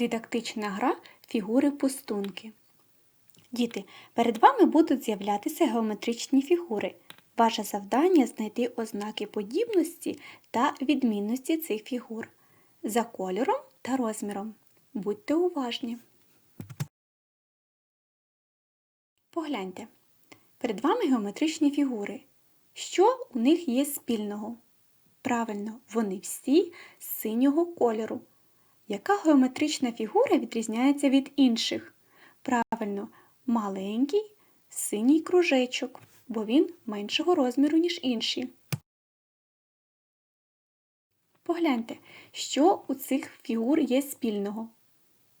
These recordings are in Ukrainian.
Дидактична гра фігури пустунки. Діти, перед вами будуть з'являтися геометричні фігури. Ваше завдання знайти ознаки подібності та відмінності цих фігур за кольором та розміром. Будьте уважні. Погляньте. Перед вами геометричні фігури. Що у них є спільного? Правильно, вони всі з синього кольору. Яка геометрична фігура відрізняється від інших? Правильно, маленький синій кружечок, бо він меншого розміру, ніж інші. Погляньте, що у цих фігур є спільного.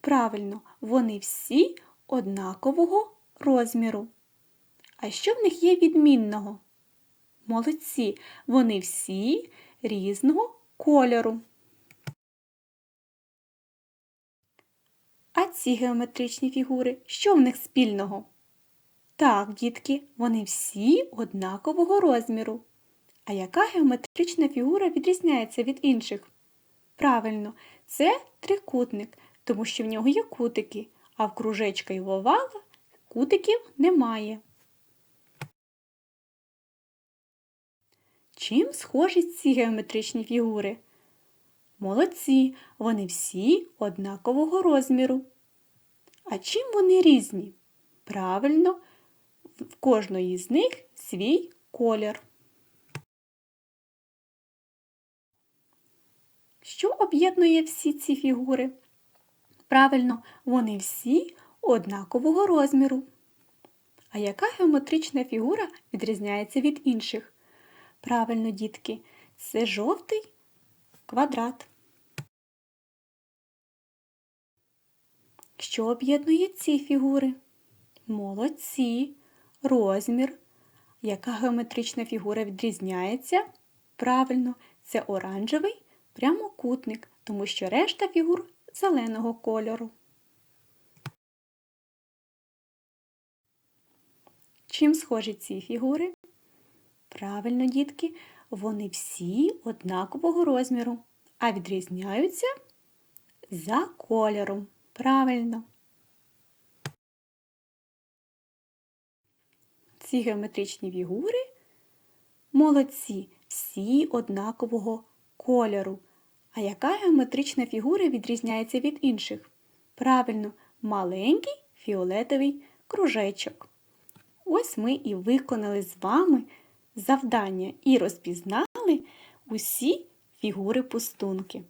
Правильно, вони всі однакового розміру. А що в них є відмінного? Молодці, вони всі різного кольору. А ці геометричні фігури, що в них спільного? Так, дітки, вони всі однакового розміру. А яка геометрична фігура відрізняється від інших? Правильно, це трикутник, тому що в нього є кутики, а в кружечка і в овала кутиків немає. Чим схожі ці геометричні фігури? Молодці, вони всі однакового розміру. А чим вони різні? Правильно, в кожної з них свій колір. Що об'єднує всі ці фігури? Правильно, вони всі однакового розміру. А яка геометрична фігура відрізняється від інших? Правильно, дітки, це жовтий квадрат. Що об'єднує ці фігури? Молодці, розмір. Яка геометрична фігура відрізняється? Правильно, це оранжевий прямокутник, тому що решта фігур зеленого кольору. Чим схожі ці фігури? Правильно, дітки, вони всі однакового розміру, а відрізняються за кольором. Правильно. Ці геометричні фігури молодці, всі однакового кольору. А яка геометрична фігура відрізняється від інших? Правильно, маленький фіолетовий кружечок. Ось ми і виконали з вами завдання і розпізнали усі фігури пустунки.